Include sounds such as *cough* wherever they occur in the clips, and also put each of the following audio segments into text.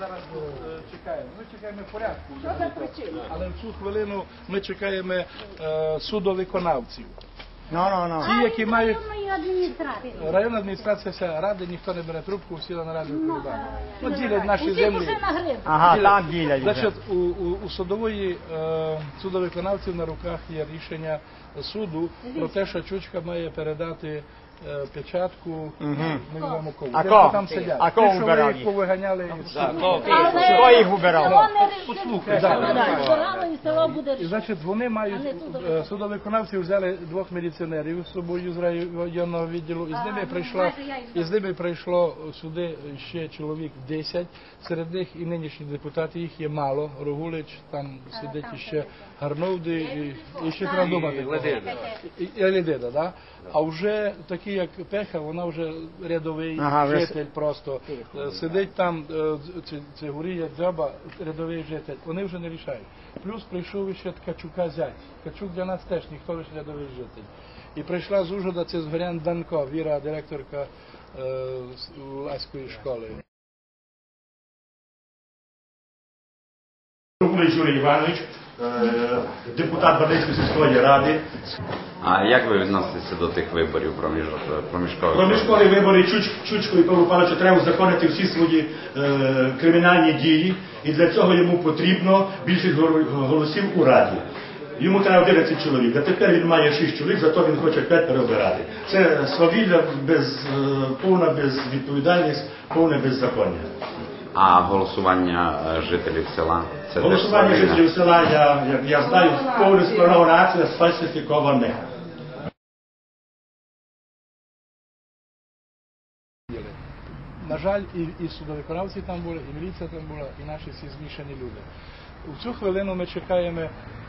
зараз тут е, чекаємо. Ми чекаємо порядку. Що за причина? Але в цю хвилину ми чекаємо е, судовиконавців. No, no, no. Ті, які мають адміністрації. районна адміністрація вся ради, ніхто не бере трубку, всі на нараді відповідають. Ну, ділять наші землі. гриву. Aha, ділять. Значить, у, у, у судової е, судовиконавців на руках є рішення суду про те, що Чучка має передати печатку Милому Кову. А кого? там сидять. А кого вбирав їх повиганяли. Хто їх вибирав? Послухай, і рішити. значить, вони мають судовиконавці. е, взяли двох міліціонерів з собою з районного відділу, і з ними ну, їх і з ними прийшло сюди ще чоловік 10. Серед них і нинішні депутати, їх є мало. Рогулич, там сидить іще Гарновди і, ще треба думати. І, Ледида, да? А вже такі, як Пеха, вона вже рядовий Ага, вже житель просто. Е, Сидить там е, це, це Гурія Дзьоба, рядовий житель. Вони вже не рішають. Плюс прийшов ще Ткачука зять. Ткачук для нас теж ніхто лише рядовий житель. І прийшла з Ужгорода це Згорян Данко, Віра, директорка е, з- Ласької школи. Кулич Юрій Іванович, депутат Бардинської сільської ради. А як ви відноситеся до тих виборів проміж- проміжкових? Проміжкові вибори Чуч, Чучко і Павло Павловича треба узаконити всі свої е, кримінальні дії, і для цього йому потрібно більшість голосів у раді. Йому треба 11 чоловік, а тепер він має 6 чоловік, зато він хоче 5 переобирати. Це свавілля без, е, повна безвідповідальність, повне беззаконня. А голосування е, жителів села? Це Голосування жителів села, я, я, я знаю, повне спланована сфальсифіковане. На жаль, і, і судовиконавці там були, і міліція там була, і наші всі змішані люди. У цю хвилину ми чекаємо,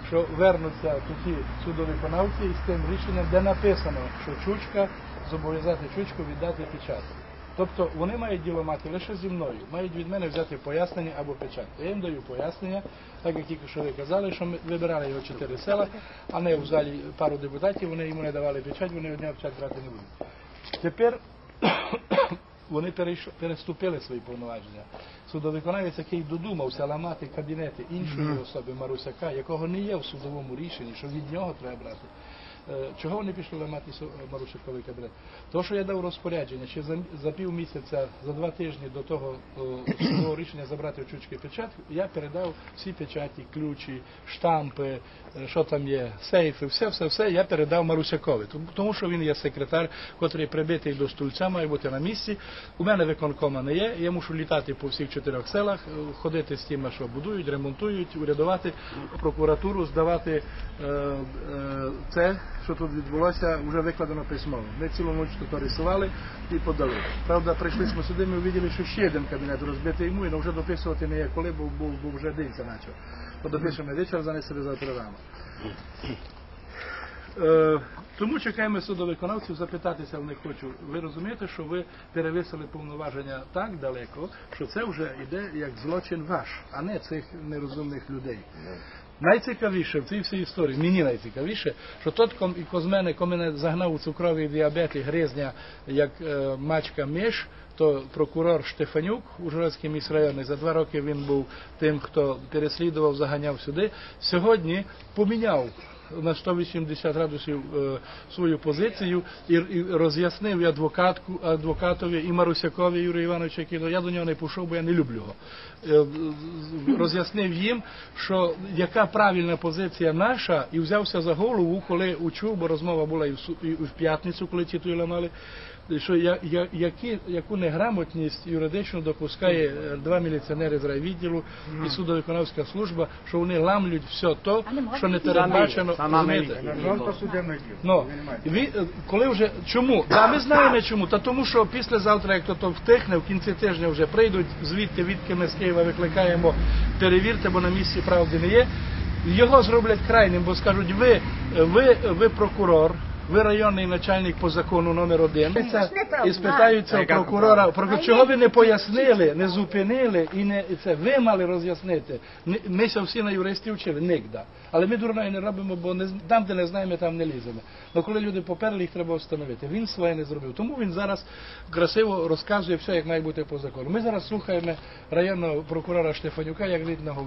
що вернуться такі судовиконавці із тим рішенням, де написано, що Чучка зобов'язати Чучку віддати печатку. Тобто вони мають діло мати лише зі мною, мають від мене взяти пояснення або печатку. Я їм даю пояснення, так як тільки що ви казали, що ми вибирали його чотири села, а не в залі пару депутатів, вони йому не давали печать, вони одне печать брати не будуть. Тепер *coughs* вони переступили свої повноваження. Судовиконавець, який додумався ламати кабінети іншої особи Марусяка, якого не є в судовому рішенні, що від нього треба брати. Е, Чого вони пішли ламати су- кабінет? Тому що я дав розпорядження ще за, за пів місяця, за два тижні до того е, судового рішення забрати у Чучки печатку, я передав всі печаті, ключі, штампи, е, що там є, сейфи, все, все, все, я передав Марусякові. Тому- що він є секретар, котрий прибитий до стульця, має бути на місці. У мене виконкома не є. Я мушу літати по всіх чотирьох селах, е, ходити з тими, що будують, ремонтують, урядувати прокуратуру, здавати е, е, це, що тут відбулося, вже викладено письмово. Ми цілу ніч тут рисували і подали. Правда, прийшли ми сюди, ми увиділи, що ще один кабінет розбитий йому, і вже дописувати не є коли, бо був, був вже день це почав. То допишемо вечір, занесли завтра рано. Е, тому чекаємо судовиконавців запитатися в них хочу. Ви розумієте, що ви перевисили повноваження так далеко, що це вже йде як злочин ваш, а не цих нерозумних людей. Найцікавіше в цій всій історії, мені найцікавіше, що тот ком і Козмене, коли мене загнав у цукровий діабет і гризня, як е, мачка міш, то прокурор Штефанюк у Ужгородський міськрайоні, за два роки він був тим, хто переслідував, заганяв сюди. Сьогодні поміняв на 180 градусів е, свою позицію і, роз'яснив адвокатку, адвокатові і Марусякові Юрію Івановичу, який я до нього не пішов, бо я не люблю його. Е, роз'яснив їм, що яка правильна позиція наша, і взявся за голову, коли учув, бо розмова була і в, п'ятницю, коли тут ламали. Що я, я, які, яку неграмотність юридично допускає е, два міліціонери з райвідділу і судовиконавська служба, що вони ламлють все то, що не передбачено. Ну, ви, е, коли вже чому? Да, ми знаємо чому. Та тому, що післязавтра, як то, то втихне, в кінці тижня вже прийдуть звідти, відки ми з Києва викликаємо, перевірте, бо на місці правди не є. Його зроблять крайнім, бо скажуть, ви, ви, ви прокурор, ви районний начальник по закону номер один. Це. І спитаються у прокурора, про чого ви не пояснили, не зупинили і не це ви мали роз'яснити. Ми ся всі на юристів вчили, нігда. Але ми дурної не робимо, бо не, там, де не знаємо, там не ліземо. Але коли люди поперли, їх треба встановити. Він своє не зробив. Тому він зараз красиво розказує все, як має бути по закону. Ми зараз слухаємо районного прокурора Штефанюка, як видно,